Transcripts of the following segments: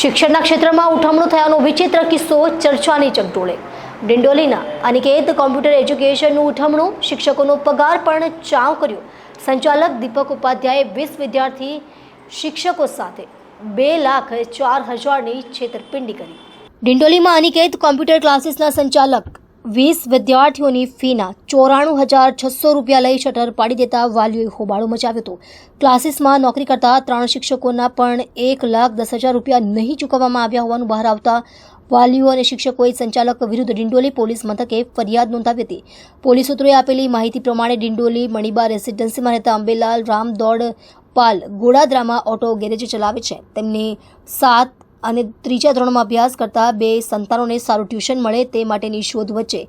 શિક્ષણના ક્ષેત્રમાં ઉઠમણું થયાનો વિચિત્ર કિસ્સો ચર્ચાની ચકડોળે. ડિંડોલીના અનિકેત કોમ્પ્યુટર એજ્યુકેશનનું ઉઠમણું શિક્ષકોનો પગાર પણ ચાવ કર્યો. સંચાલક દીપક ઉપાધ્યાયે વીસ વિદ્યાર્થી શિક્ષકો સાથે બે લાખ ચાર હજારની છેતરપિંડી કરી. ડિંડોલીમાં અનિકેત કોમ્પ્યુટર ક્લાસીસના સંચાલક વીસ વિદ્યાર્થીઓની ફીના ચોરાણું હજાર છસો રૂપિયા લઈ શટર પાડી દેતા વાલીઓએ હોબાળો મચાવ્યો હતો. ક્લાસીસમાં નોકરી કરતા ત્રણ શિક્ષકોના પણ એક લાખ દસ હજાર રૂપિયા નહીં ચૂકવવામાં આવ્યા હોવાનું બહાર આવતા વાલીઓ અને શિક્ષકોએ સંચાલક વિરુદ્ધ ડિંડોલી પોલીસ મથકે ફરિયાદ નોંધાવી હતી. પોલીસ સૂત્રોએ આપેલી માહિતી પ્રમાણે ડિંડોલી, મણિબા રેસિડેન્સીમાં રહેતા અંબેલાલ રામ દોડ પાલ ગોડાદરામાં ઓટો ગેરેજ ચલાવે છે. તેમની સાત અને ત્રીજા ધોરણમાં અભ્યાસ કરતા બે સંતાનોને સારું ટ્યુશન મળે તે માટેની શોધ વચ્ચે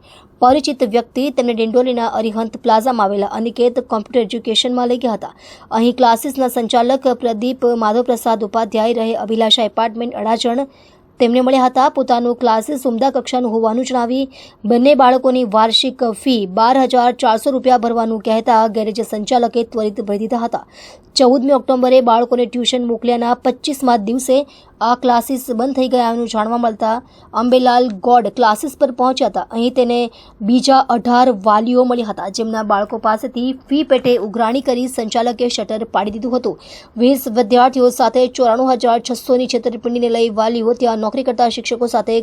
પરિચિત વ્યક્તિ તેમને ડિંડોલીના અરિહંત પ્લાઝામાં આવેલા અનિકેત કોમ્પ્યુટર એજ્યુકેશનમાં લઈ ગયા હતા. અહીં ક્લાસીસના સંચાલક પ્રદીપ માધવપ્રસાદ ઉપાધ્યાય રહે અભિલાષા એપાર્ટમેન્ટ અડાજણ તેમને મળ્યા હતા. પોતાનું ક્લાસીસ ઉમદા કક્ષાનું હોવાનું જણાવી બંને બાળકોની વાર્ષિક ફી બાર હજાર ચારસો રૂપિયા ભરવાનું કહેતા ગેરેજ સંચાલકે ત્વરિત ભરી દીધા હતા. ચૌદમી ઓક્ટોબરે બાળકોને ટ્યુશન મોકલ્યાના પચીસમા દિવસે આ ક્લાસીસ બંધ થઈ ગયાનું જાણવા મળતા અંબેલાલ ગોડ ક્લાસીસ પર પહોંચ્યા હતા. અહીં તેને બીજા અઢાર વાલીઓ મળ્યા હતા. જેમના બાળકો પાસેથી ફી પેટે ઉઘરાણી કરી સંચાલકે શટર પાડી દીધું હતું. વીસ વિદ્યાર્થીઓ સાથે ચોરાણું હજાર છસોની છેતરપિંડીને લઈ વાલીઓ ત્યાં નોકરી કરતા શિક્ષકો સાથે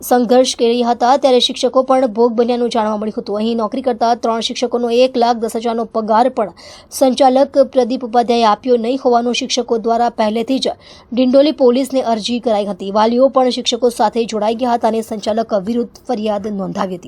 સંઘર્ષ કરી હતા, ત્યારે શિક્ષકો પણ ભોગ બન્યાનું જાણવા મળ્યું હતું. અહીં નોકરી કરતા ત્રણ શિક્ષકોનો એક લાખ દસ હજારનો પગાર પણ સંચાલક પ્રદીપ ઉપાધ્યાયે આપ્યો નહીં હોવાનું શિક્ષકો દ્વારા પહેલેથી જ ડિંડોલી પોલીસને અરજી કરાઈ હતી. વાલીઓ પણ શિક્ષકો સાથે જોડાઈ ગયા હતા અને સંચાલક વિરુદ્ધ ફરિયાદ નોંધાવી હતી.